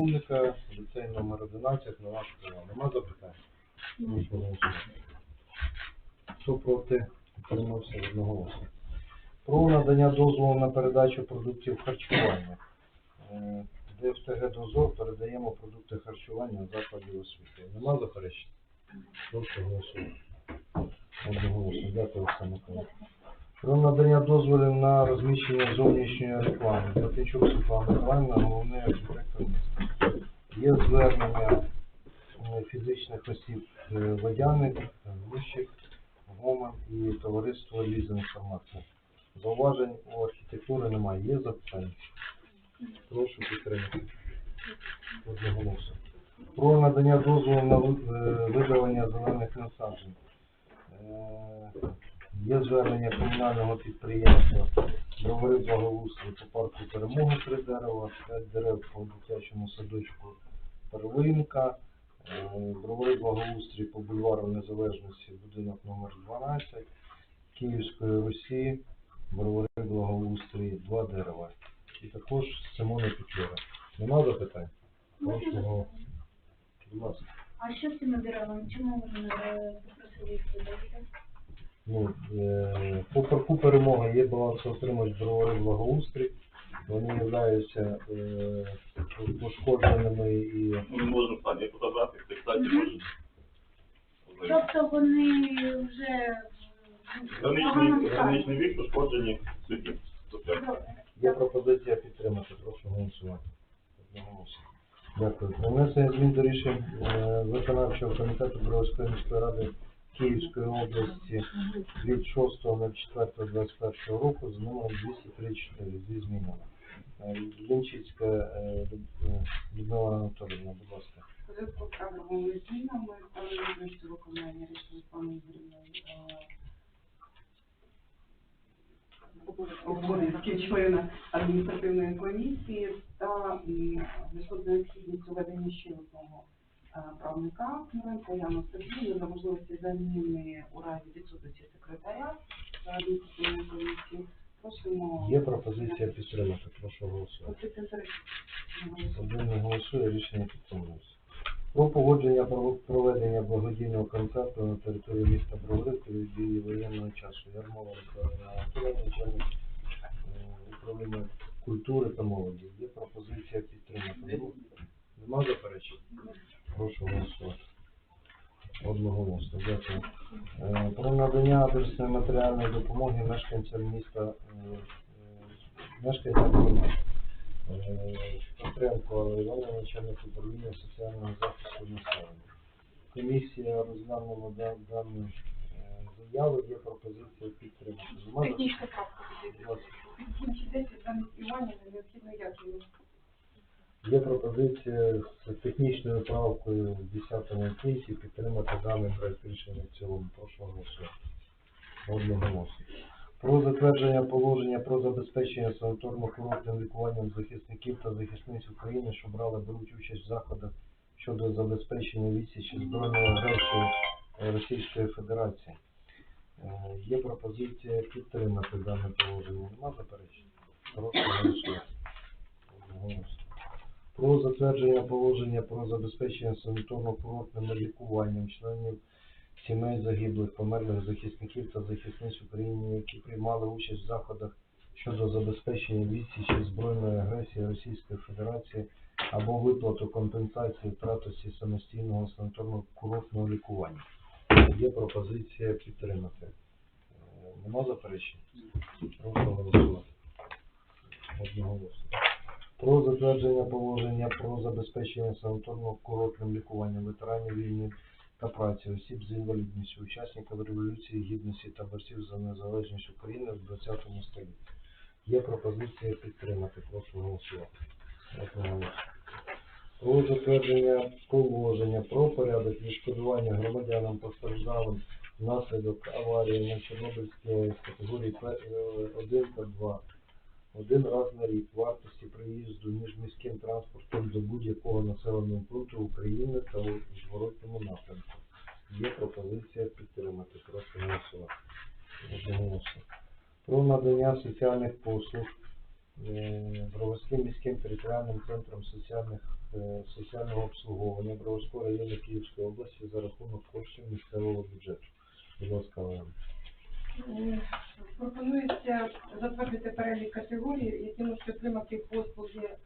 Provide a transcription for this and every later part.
Умника, ліцей номер 11, нова школа. Нема запитань? Голосувати. Хто проти? Утримався одноголосно. Про надання дозволу на передачу продуктів харчування. Е, ДФТГ «Дозор» передаємо продукти харчування закладів освіти. Нема заперечень? Прошу голосувати. Одноголосно. Дякую, Оксана Миколаївна. Про надання дозволів на розміщення зовнішньої реклами. Платничук Світлана Миколаївна, головний архітектор. Є звернення е, фізичних осіб е, Водяник, Вищик, Гоман і товариство Лізинг Інформація. Зауважень у архітектури немає. Є запитання? Прошу підтримати. Про надання дозволу на е, видалення зелених насаджень. Є звернення комунального підприємства Бровари благоустрій по парку Перемоги три дерева, п'ять дерев по дитячому садочку Перлинка, е, Бровари благоустрій по бульвару Незалежності, будинок номер 12, Київської Русі, Бровари благоустрій, два дерева. І також Симона Петлюра. Нема запитань? Прошу Будь ласка. А що з цими деревами? Чому ви не попросили їх видалити? Ну, е, по парку перемога є балансоутримувач бровари благоустрій. Вони являються е, пошкодженими і Ми можемо самі подобрати, кстати, можемо. Тобто вони вже Граничний, вік пошкоджені. Тобто, є пропозиція підтримати. Прошу голосувати. Одноголосно. Дякую. Про внесення змін до рішень е, виконавчого комітету Броварської міської ради Київської області від 6.04.21 року з номером 234 зі змінами. Е, Лінчицька е, Люб- е, Людмила Анатоліївна, будь ласка. Зв'язку з кадровими змінами та необхідністю виконання рішення Ігорівни обов'язків члена адміністративної комісії та в зв'язку введення ще одного е, правника Муренко Яну Сергію за можливості заміни у разі відсутності секретаря е, адміністративної комісії. Просимо Є пропозиція підтримати. Прошу голосувати. Один не голосує, рішення підтримується. Про погодження про проведення благодійного концерту на території міста Броварів від дії воєнного часу. Ярмова Миколаївна Анатоліївна, начальник е, управління культури та молоді. Є пропозиція підтримати. Нема заперечень? Прошу голосувати. Одноголосно, дякую. Е, Про надання адресної матеріальної допомоги мешканцям міста, е, мешканцям громади. Е, Петренко Івановна, начальник управління соціального захисту населення. Комісія розглянула да- дану заяву, є пропозиція підтримати. Технічна правка. Кінчі 10 замість необхідно як. Є пропозиція з технічною правкою в 10 пункті підтримати даний проект рішення в цілому. Прошу голосувати. Одноголосно. Про затвердження положення про забезпечення санаторно-курортним лікуванням захисників та захисниць України, що брали беруть участь в заходах щодо забезпечення відсічі збройної агресії Російської Федерації. Е, Є пропозиція підтримати дане положення. Нема заперечень? Прошу голосувати. Про затвердження положення про забезпечення санаторно-курортним лікуванням членів сімей загиблих, померлих захисників та захисниць України, які приймали участь в заходах щодо забезпечення відсічі збройної агресії Російської Федерації або виплату компенсації втратості самостійного санаторно-курортного лікування. Є пропозиція підтримати. Е, Нема заперечень? Прошу голосувати. Одноголосно про затвердження положення про забезпечення санаторного курортним лікуванням ветеранів війни та праці, осіб з інвалідністю, учасників Революції Гідності та борців за незалежність України в 20 столітті. Є пропозиція підтримати. Прошу голосувати. Про затвердження положення про порядок відшкодування громадянам постраждалим внаслідок аварії на Чорнобильській категорії 1 та 2 один раз на рік вартості проїзду міжміським транспортом до будь-якого населеного пункту України та у зворотньому напрямку. Є пропозиція підтримати. Прошу голосувати. Про надання соціальних послуг е, Броварським міським територіальним центром соціальних е, соціального обслуговування Броварського району Київської області за рахунок коштів місцевого бюджету. Будь ласка, Олена. Пропонується затвердити перелік категорій, які можуть отримати послуги е,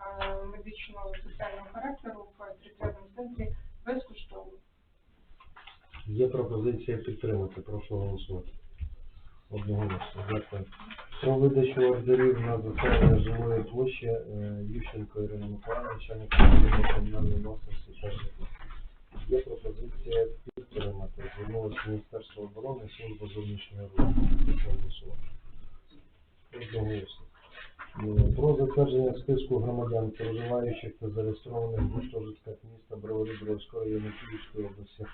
медичного соціального характеру в територіальному центрі безкоштовно. Є пропозиція підтримати. Прошу голосувати. Одноголосно. Дякую. Про видачу ордерів на затвердження жилої площі е, Ющенко Ірина Миколаївна, начальник комунальної власності та. Є пропозиція підтримати. Звернулося Міністерство оборони, служба зовнішньої. Е, Про затвердження списку громадян, проживаючих та зареєстрованих в гуртожитках міста Бровари Бровського району Київської області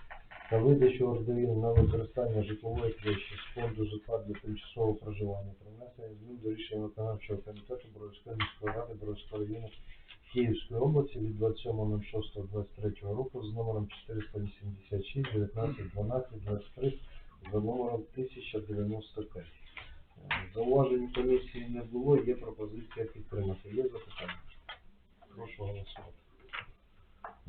та видачу ордерів на використання житлової площі з фонду житла для тимчасового проживання про внесення змін до рішення виконавчого комітету Бровської міської ради Бровського району Київської області від 27.06.23 року з номером 486 19 12 23 за номером 1095. Е, Зауважень комісії не було, є пропозиція підтримати. Є запитання? Прошу голосувати.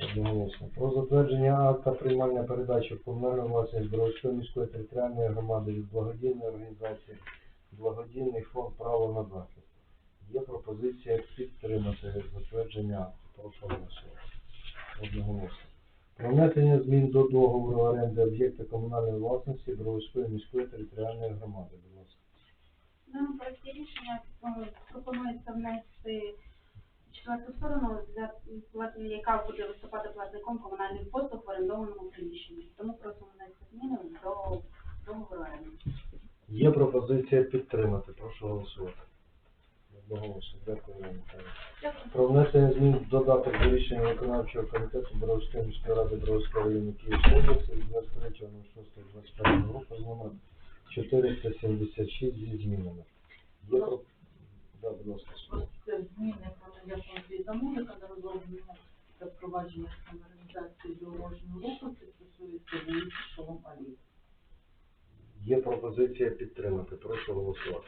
Одноголосно. Про затвердження акта приймання передачі в комунальну власність Бровської міської територіальної громади від благодійної організації Благодійний фонд право на захист. Є пропозиція підтримати затвердження акту. Прошу голосувати. Одноголосно. Про внесення змін до договору оренди об'єкта комунальної власності Бровської міської територіальної громади. Будь ласка. В даному проекті рішення пропонується внести четверту сторону, плат- яка буде виступати платником комунальних послуг в орендованому приміщенні. Тому просимо внести зміни до договору оренди. Є пропозиція підтримати. Прошу голосувати. Одноголосно. Дякую, Про внесення змін в додаток до рішення виконавчого комітету Боровської міської ради Боровського району Київської області від 23.06.21 року з номером 476 зі змінами. Є про... Да, будь ласка. Зміни надання функції замовника на розроблення та впровадження стандартизації дорожнього руху. Це стосується вулиці Шолом. Є пропозиція підтримати. Прошу голосувати.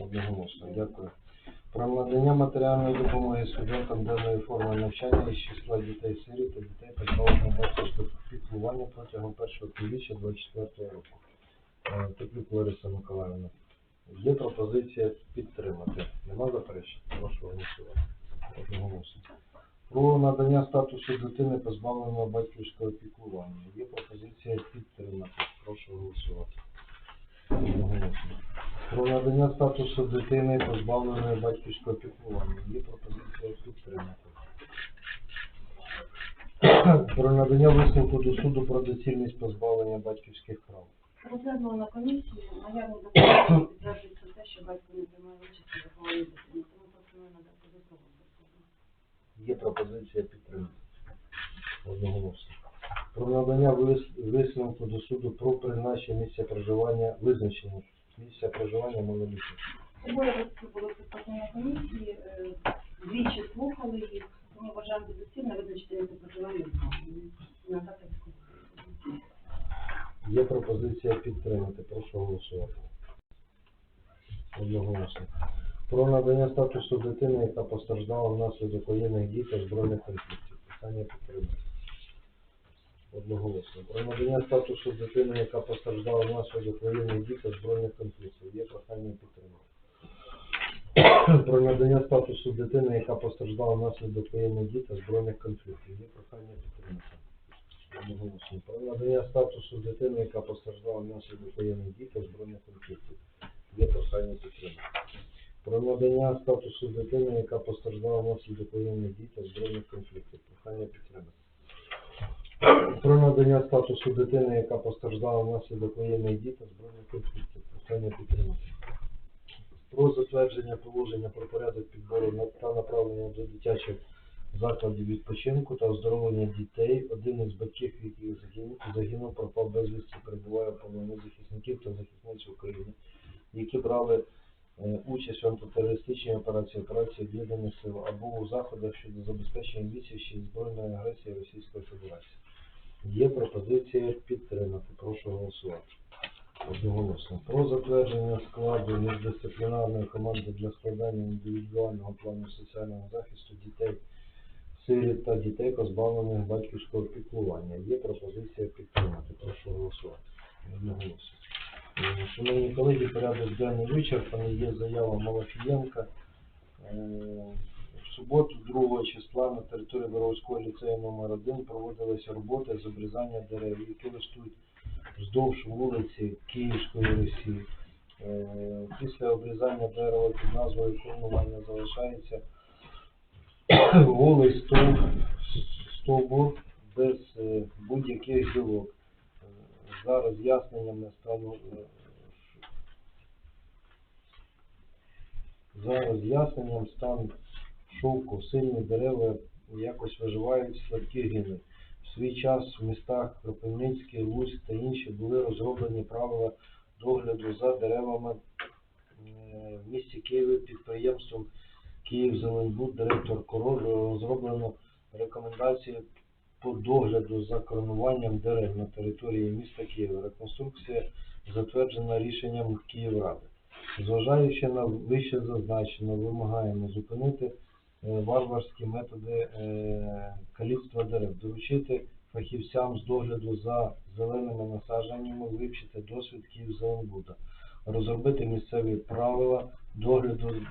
Одноголосно. Дякую. Про надання матеріальної допомоги студентам денної форми навчання із числа дітей сиріт та дітей позбавлених батьківського піклування протягом першого півріччя 24 року. Е, Теплюк Лариса Миколаївна. Є пропозиція підтримати. Нема заперечень? Прошу голосувати. Одноголосно. Про надання статусу дитини позбавленого батьківського піклування. Є пропозиція підтримати. Прошу голосувати. Одноголосно. Про надання статусу дитини позбавленої батьківського піклування. Є пропозиція підтримати. Про надання висновку до суду про доцільність позбавлення батьківських прав. Розглянула на комісії, наявні документи підтверджується те, що батько не приймає участь у вихованні дитини. Тому пропоную надати висновок. Є пропозиція підтримати. Одноголосно. Про надання вис- висновку до суду про призначення місця проживання, визначення місця проживання малолітніх. Обоє батьки були присутні на комісії, е, двічі слухали їх, тому вважаємо за доцільне визначити місце проживання і надати. Є пропозиція підтримати. Прошу голосувати. Одноголосно. Про надання статусу дитини, яка постраждала внаслідок воєнних дій та збройних конфліктів. Питання підтримати. Одноголосно. Про надання статусу дитини, яка постраждала внаслідок воєнних дій та збройних конфліктів. Є прохання підтримати. Про надання статусу дитини, яка постраждала внаслідок воєнних дій та збройних конфліктів. Є прохання підтримати. Одноголосно. Про надання статусу дитини, яка постраждала внаслідок воєнних дій та збройних конфліктів. Є прохання підтримати. Про надання статусу дитини, яка постраждала внаслідок воєнних дій та збройних конфліктів. Прохання підтримати. Про надання статусу дитини, яка постраждала внаслідок воєнних дій та збройних конфліктів. Прохання підтримати. Про затвердження положення про порядок підбору та направлення до дитячих закладів відпочинку та оздоровлення дітей, один із батьків, який загинув, загинув пропав безвісті, перебуває в полоні захисників та захисниць України, які брали е, участь в антитерористичній операції, операції об'єднаних сил або у заходах щодо забезпечення відсічі збройної агресії Російської Федерації. Є пропозиція підтримати. Прошу голосувати. Одноголосно. Про затвердження складу міждисциплінарної команди для складання індивідуального плану соціального захисту дітей сиріт та дітей, позбавлених батьківського піклування. Є пропозиція підтримати. Прошу голосувати. Одноголосно. Е, Шановні колеги, порядок денний вичерпаний. Є заява Малафієнка. Е, В суботу, 2 числа, на території Боровського ліцею номер 1 проводилися роботи з обрізання дерев, які ростуть вздовж вулиці Київської Росії. Е, Після обрізання дерева під назвою коронування залишається голий стовб, стовбур без е, будь-яких гілок. Е, За роз'ясненнями стану е, за роз'ясненням стан шовку, сильні дерева якось виживають слабкі гини. В свій час в містах Кропивницький, Луцьк та інші були розроблені правила догляду за деревами в місті Києві підприємством Київзеленбуд, директор Король розроблено рекомендації по догляду за коронуванням дерев на території міста Києва. Реконструкція затверджена рішенням Київради. Зважаючи на вище зазначено, вимагаємо зупинити е, варварські методи е, каліцтва дерев, доручити фахівцям з догляду за зеленими насадженнями вивчити досвід Київзеленбуда, розробити місцеві правила догляду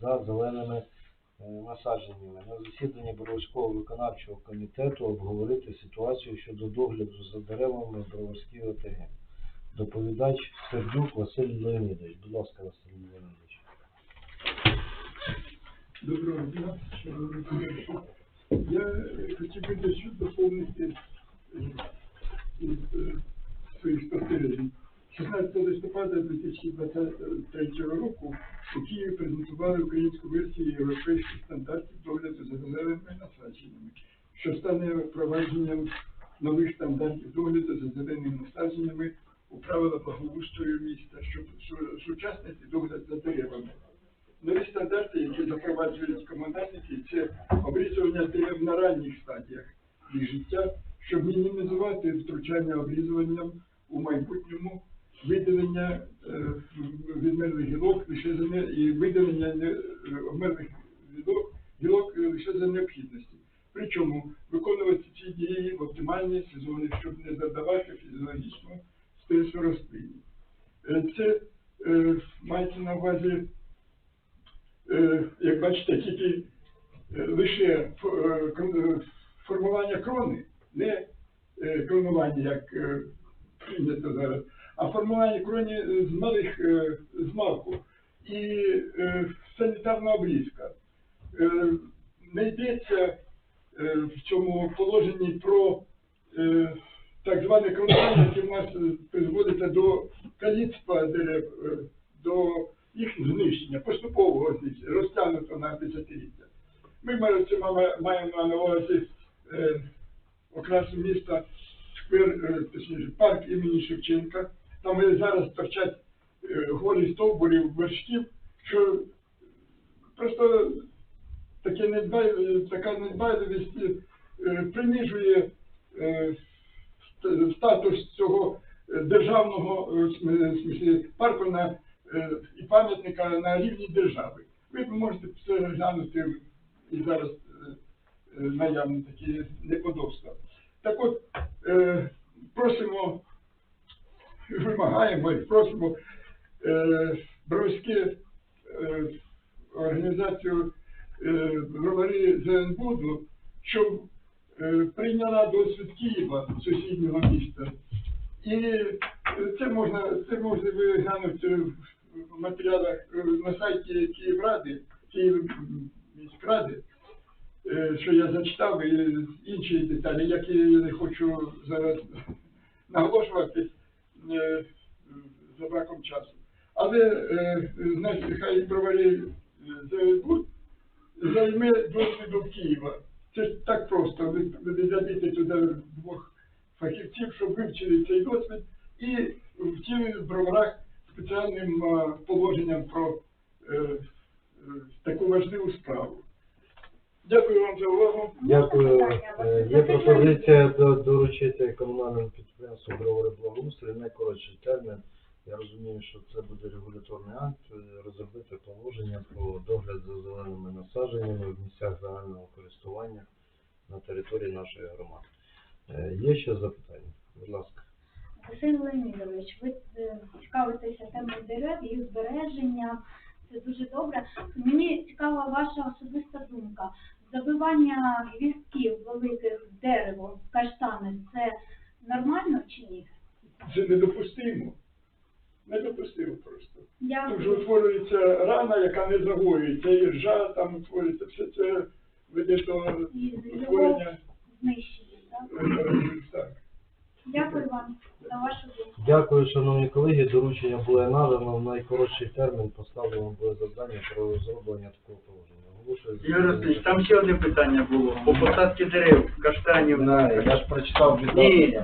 за зеленими е, насадженнями. На засіданні Броварського виконавчого комітету обговорити ситуацію щодо догляду за деревами в ОТГ. Доповідач Сердюк Василь Леонідович. Будь ласка, Василь Леонідович. Доброго дня, шановні колеги. Я е, хотів би дещо доповнити е, своїх спостережень. 16 листопада 2023 року у Києві презентували українську версію європейських стандартів догляду за зеленими насадженнями, що стане впровадженням нових стандартів догляду за зеленими насадженнями у правила благоустрою міста, щоб су- догляд за деревами. Нові стандарти, які запроваджують комунальники, це обрізування дерев на ранніх стадіях їх життя, щоб мінімізувати втручання обрізуванням у майбутньому, видалення е, гілок лише за не і видалення не- е, гілок, гілок е, лише за необхідності. Причому виконувати ці дії в оптимальні сезони, щоб не завдавати фізіологічного стресу рослині. Це мається на увазі як бачите, тільки лише формування крони, не кронування, як прийнято зараз, а формування кроні е, з малих е, з малку і е, санітарна обрізка. Не йдеться в цьому положенні про так зване кронування, яке в нас призводиться до каліцтва дерев, до їх знищення, поступового знищення, розтягнуто на десятиліття. Ми маємо, на увазі окрасу міста, сквер, точніше, парк імені Шевченка. Там зараз торчать е, гори стовбурів, вершків, що просто таке недбай, така недбайливість е, принижує е, статус цього державного парку на, і пам'ятника на рівні держави. Ви можете це глянути і зараз наявні такі неподобства. Так от, просимо, вимагаємо і просимо е, Бровське е, організацію е, ЗНБУДу, щоб е, прийняла досвід Києва, сусіднього міста. І е, це можна, це можна ви глянути в матеріалах на сайті Київради, Київміськради, е, що я зачитав, і інші деталі, які я не хочу зараз наголошувати за браком часу. Але е, значить, хай броварі ЗСБУ займе досвіду Києва. Це ж так просто. Ви, забити туди двох фахівців, щоб вивчили цей досвід і вчили в броварах спеціальним е, положенням про е, е, таку важливу справу. Дякую вам за увагу. Дякую. Е, Є пропозиція до- доручити комунальному підприємству Бровари Благоустрій найкоротший термін Я розумію, що це буде регуляторний акт, е, розробити положення про догляд за зеленими насадженнями в місцях загального користування на території нашої громади. Е, Є ще запитання? Будь ласка. Василь Леонідович, ви е, цікавитеся темою дерев, їх збереження. Це дуже добре. Мені цікава ваша особиста думка. Забивання гвіздків великих в дерево, в каштани, це нормально чи ні? Це недопустимо. Недопустимо просто. Тут же утворюється рана, яка не загоюється, і ржа там утворюється, все це веде до і утворення знищення. Так? так. Дякую вам за вашу думку. Дякую, шановні колеги. Доручення було надано в найкоротший термін. Поставлено було завдання про розроблення такого положення. Оголошую Ігор Васильович, там ще одне питання було. По посадці дерев, каштанів. Знаю, я ж прочитав Ні,